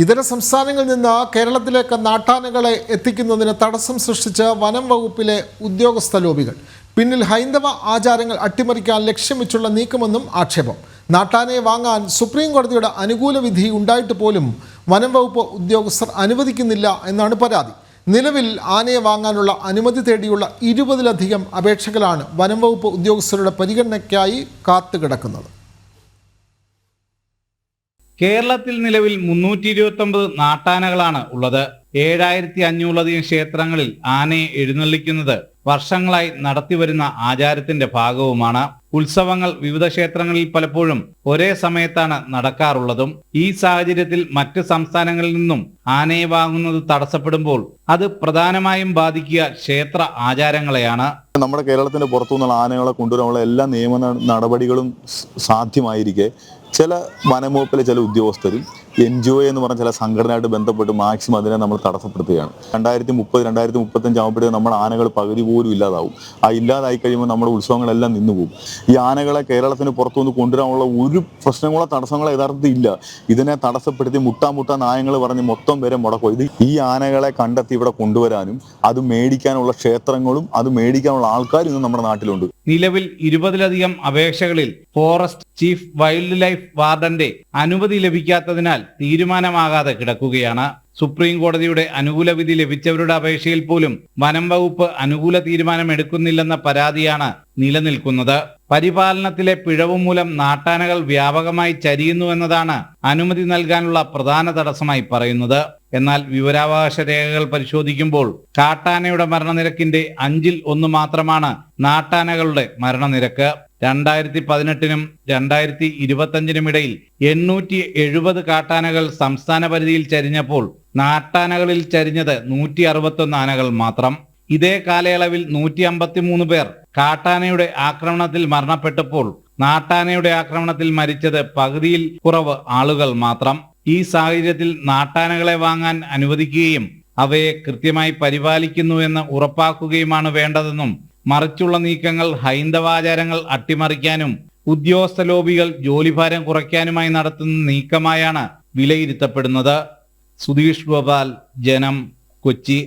ഇതര സംസ്ഥാനങ്ങളിൽ നിന്ന് കേരളത്തിലേക്ക് നാട്ടാനകളെ എത്തിക്കുന്നതിന് തടസ്സം സൃഷ്ടിച്ച വനം വകുപ്പിലെ ഉദ്യോഗസ്ഥ ലോബികൾ. പിന്നിൽ ഹൈന്ദവ ആചാരങ്ങൾ അട്ടിമറിക്കാൻ ലക്ഷ്യം വെച്ചുള്ള നീക്കമെന്നും ആക്ഷേപം. നാട്ടാനയെ വാങ്ങാൻ സുപ്രീം കോടതിയുടെ അനുകൂല വിധി ഉണ്ടായിട്ട് പോലും വനം വകുപ്പ് ഉദ്യോഗസ്ഥർ അനുവദിക്കുന്നില്ല എന്നാണ് പരാതി. നിലവിൽ ആനയെ വാങ്ങാനുള്ള അനുമതി തേടിയുള്ള ഇരുപതിലധികം അപേക്ഷകളാണ് വനം വകുപ്പ് ഉദ്യോഗസ്ഥരുടെ പരിഗണനയ്ക്കായി കാത്തുകിടക്കുന്നത്. കേരളത്തിൽ നിലവിൽ മുന്നൂറ്റി ഇരുപത്തി ഒമ്പത് നാട്ടാനകളാണ് ഉള്ളത്. ഏഴായിരത്തി അഞ്ഞൂറിലധികം ക്ഷേത്രങ്ങളിൽ ആനയെ എഴുന്നള്ളിക്കുന്നത് വർഷങ്ങളായി നടത്തിവരുന്ന ആചാരത്തിന്റെ ഭാഗവുമാണ്. ഉത്സവങ്ങൾ വിവിധ ക്ഷേത്രങ്ങളിൽ പലപ്പോഴും ഒരേ സമയത്താണ് നടക്കാറുള്ളതും ഈ സാഹചര്യത്തിൽ മറ്റ് സംസ്ഥാനങ്ങളിൽ നിന്നും ആനയെ വാങ്ങുന്നത് തടസ്സപ്പെടുമ്പോൾ അത് പ്രധാനമായും ബാധിക്കുക ക്ഷേത്ര ആചാരങ്ങളെയാണ്. നമ്മുടെ കേരളത്തിന്റെ പുറത്തുനിന്നുള്ള ആനകളെ കൊണ്ടുവരാനുള്ള എല്ലാ നിയമ നടപടികളും സാധ്യമായിരിക്കെ. ചില വനംവകുപ്പിലെ ചില ഉദ്യോഗസ്ഥരും എൻ ജി ഒ എന്ന് പറഞ്ഞ ചില സംഘടനയായിട്ട് ബന്ധപ്പെട്ട് മാക്സിമം അതിനെ നമ്മൾ തടസ്സപ്പെടുത്തുകയാണ്. രണ്ടായിരത്തി മുപ്പത് രണ്ടായിരത്തി മുപ്പത്തഞ്ച് ആകുമ്പോഴേ നമ്മുടെ ആനകൾ പകുതി പോലും ഇല്ലാതാവും. ആ ഇല്ലാതായി കഴിയുമ്പോൾ നമ്മുടെ ഉത്സവങ്ങളെല്ലാം നിന്നുപോകും ഈ ആനകളെ കേരളത്തിന് പുറത്തുനിന്ന് കൊണ്ടുവരാനുള്ള ഒരു പ്രശ്നങ്ങളോ തടസ്സങ്ങളോ യഥാർത്ഥത്തിൽ ഇല്ല. ഇതിനെ തടസ്സപ്പെടുത്തി മുട്ടാ മുട്ടാ നായങ്ങൾ പറഞ്ഞ് മൊത്തം വരെ മുടക്കും. ഇത് ഈ ആനകളെ കണ്ടെത്തി ഇവിടെ കൊണ്ടുവരാനും അത് മേടിക്കാനുള്ള ക്ഷേത്രങ്ങളും അത് മേടിക്കാനുള്ള ആൾക്കാരും ഇന്ന് നമ്മുടെ നാട്ടിലുണ്ട്. നിലവിൽ ഇരുപതിലധികം അപേക്ഷകളിൽ ഫോറസ്റ്റ് ചീഫ് വൈൽഡ് ലൈഫ് വാർഡന്റെ അനുമതി ലഭിക്കാത്തതിനാൽ തീരുമാനമാകാതെ കിടക്കുകയാണ്. സുപ്രീം കോടതിയുടെ അനുകൂല വിധി ലഭിച്ചവരുടെ അപേക്ഷയിൽ പോലും വനം വകുപ്പ് അനുകൂല തീരുമാനം എടുക്കുന്നില്ലെന്ന പരാതിയാണ് നിലനിൽക്കുന്നത്. പരിപാലനത്തിലെ പിഴവ് മൂലം നാട്ടാനകൾ വ്യാപകമായി ചരിയുന്നു എന്നതാണ് അനുമതി നൽകാനുള്ള പ്രധാന തടസ്സമായി പറയുന്നത്. എന്നാൽ വിവരാവകാശ രേഖകൾ പരിശോധിക്കുമ്പോൾ കാട്ടാനയുടെ മരണനിരക്കിന്റെ അഞ്ചിൽ ഒന്ന് മാത്രമാണ് നാട്ടാനകളുടെ മരണനിരക്ക്. രണ്ടായിരത്തി പതിനെട്ടിനും രണ്ടായിരത്തി ഇരുപത്തഞ്ചിനും ഇടയിൽ എണ്ണൂറ്റി എഴുപത് കാട്ടാനകൾ സംസ്ഥാന പരിധിയിൽ ചരിഞ്ഞപ്പോൾ നാട്ടാനകളിൽ ചരിഞ്ഞത് നൂറ്റി അറുപത്തൊന്ന് ആനകൾ മാത്രം. ഇതേ കാലയളവിൽ നൂറ്റി അമ്പത്തിമൂന്ന് പേർ കാട്ടാനയുടെ ആക്രമണത്തിൽ മരണപ്പെട്ടപ്പോൾ നാട്ടാനയുടെ ആക്രമണത്തിൽ മരിച്ചത് പകുതിയിൽ കുറവ് ആളുകൾ മാത്രം. ഈ സാഹചര്യത്തിൽ നാട്ടാനകളെ വാങ്ങാൻ അനുവദിക്കുകയും അവയെ കൃത്യമായി പരിപാലിക്കുന്നു എന്ന് ഉറപ്പാക്കുകയുമാണ് വേണ്ടതെന്നും മറിച്ചുള്ള നീക്കങ്ങൾ ഹൈന്ദവാചാരങ്ങൾ അട്ടിമറിക്കാനും ഉദ്യോഗസ്ഥ ലോബികൾ ജോലിഭാരം കുറയ്ക്കാനുമായി നടത്തുന്ന നീക്കമായാണ് വിലയിരുത്തപ്പെടുന്നത്. സുധീഷ് ഗോപാൽ ജനം കൊച്ചി